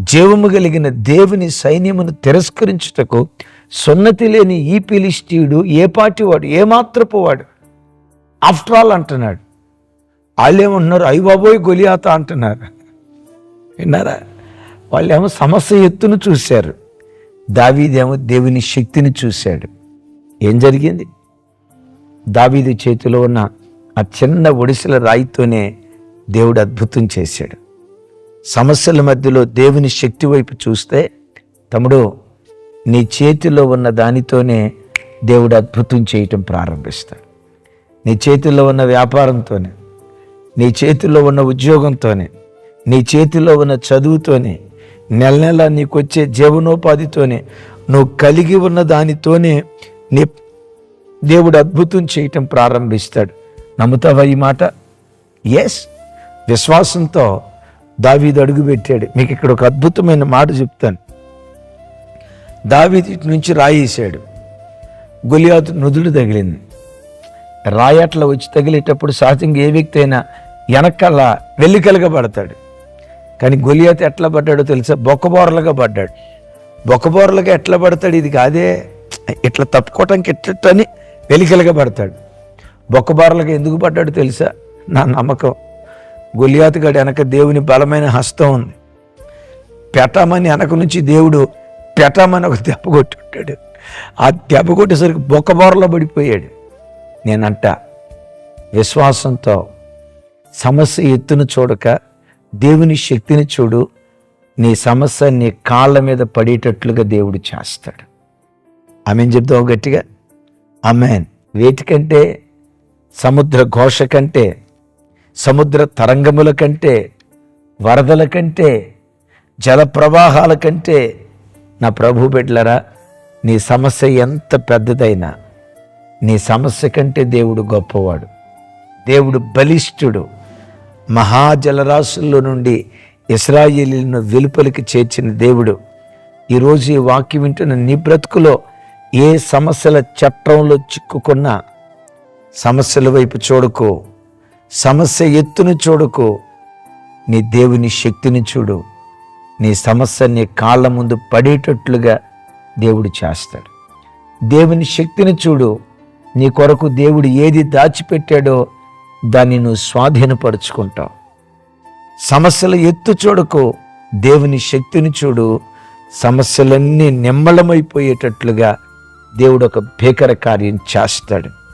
జీవము కలిగిన దేవుని సైన్యమును తిరస్కరించుటకు సున్నతి లేని ఈ పిలిస్టీయుడు ఏ పాటివాడు? ఏమాత్రపు ఏ మాత్రపు వాడు? ఆఫ్టర్ ఆల్ అంటున్నాడు. వాళ్ళేమంటున్నారు? అయ్యి బాబోయ్ గొలియాత అంటున్నారు. విన్నారా? వాళ్ళేమో సమస్య ఎత్తును చూశారు. దావీదేమో దేవుని శక్తిని చూశాడు. ఏం జరిగింది? దావీదు చేతిలో ఉన్న ఆ చిన్న ఒడిసెల రాయితోనే దేవుడు అద్భుతం చేశాడు. సమస్యల మధ్యలో దేవుని శక్తి వైపు చూస్తే తమ్ముడు నీ చేతిలో ఉన్న దానితోనే దేవుడు అద్భుతం చేయటం ప్రారంభిస్తాడు. నీ చేతిలో ఉన్న వ్యాపారంతోనే నీ చేతిలో ఉన్న ఉద్యోగంతోనే నీ చేతిలో ఉన్న చదువుతోనే నెల నెల నీకు వచ్చే జీవనోపాధితోనే నువ్వు కలిగి ఉన్న దానితోనే నీ దేవుడు అద్భుతం చేయటం ప్రారంభిస్తాడు. నమ్ముతావా ఈ మాట? ఎస్ విశ్వాసంతో దావీదు అడుగుపెట్టాడు మీకు ఇక్కడ ఒక అద్భుతమైన మాట చెప్తాను. దావీది నుంచి రాయేశాడు. గొలియాతు నుదుడు తగిలింది. రాయి అట్లా వచ్చి తగిలేటప్పుడు సహజంగా ఏ వ్యక్తి అయినా వెనకాల వెల్లికలుగా పడతాడు. కానీ గొలియాతు ఎట్లా పడ్డాడో తెలుసా? బొక్కబోరలుగా పడ్డాడు. బొక్కబోరలుగా ఎట్లా పడతాడు? ఇది కాదే. ఇట్లా తప్పుకోవటానికి ఎట్లని వెలికలుగా పడతాడు. బొక్కబోరలుగా ఎందుకు పడ్డాడు తెలుసా? నా నమ్మకం. గొలియాతుగాడి వెనక దేవుని బలమైన హస్తం ఉంది. పెట్టమని వెనక నుంచి దేవుడు పెట్టమని ఒక దెబ్బ కొట్టుంటాడు. ఆ దెబ్బ కొట్టేసరికి బొక్కబోరలో పడిపోయాడు. నేనంట విశ్వాసంతో సమస్య ఎత్తును చూడక దేవుని శక్తిని చూడు నీ సమస్య నీ కాళ్ళ మీద పడేటట్లుగా దేవుడు చేస్తాడు. ఆమెన్ చెప్తావు గట్టిగా? అమెన్ వేటికంటే సముద్ర ఘోష కంటే సముద్ర తరంగముల కంటే వరదల కంటే జల ప్రవాహాల కంటే నా ప్రభు బిడ్డలరా నీ సమస్య ఎంత పెద్దదైనా నీ సమస్య కంటే దేవుడు గొప్పవాడు. దేవుడు బలిష్ఠుడు. మహాజలరాశుల్లో నుండి ఇస్రాయేలీలను వెలుపలికి చేర్చిన దేవుడు. ఈరోజు ఈ వాక్యం వింటున్న నీ బ్రతుకులో ఏ సమస్యల చట్టంలో చిక్కుకున్నా సమస్యల వైపు చూడకు. సమస్య ఎత్తును చూడకు. నీ దేవుని శక్తిని చూడు. నీ సమస్య నీ కాళ్ళ ముందు పడేటట్లుగా దేవుడు చేస్తాడు. దేవుని శక్తిని చూడు. నీ కొరకు దేవుడు ఏది దాచిపెట్టాడో దాన్ని నువ్వు స్వాధీనపరుచుకుంటావు. సమస్యల ఎత్తు చూడకు. దేవుని శక్తిని చూడు. సమస్యలన్నీ నిమ్మలమైపోయేటట్లుగా దేవుడు ఒక భీకర కార్యం చేస్తాడు.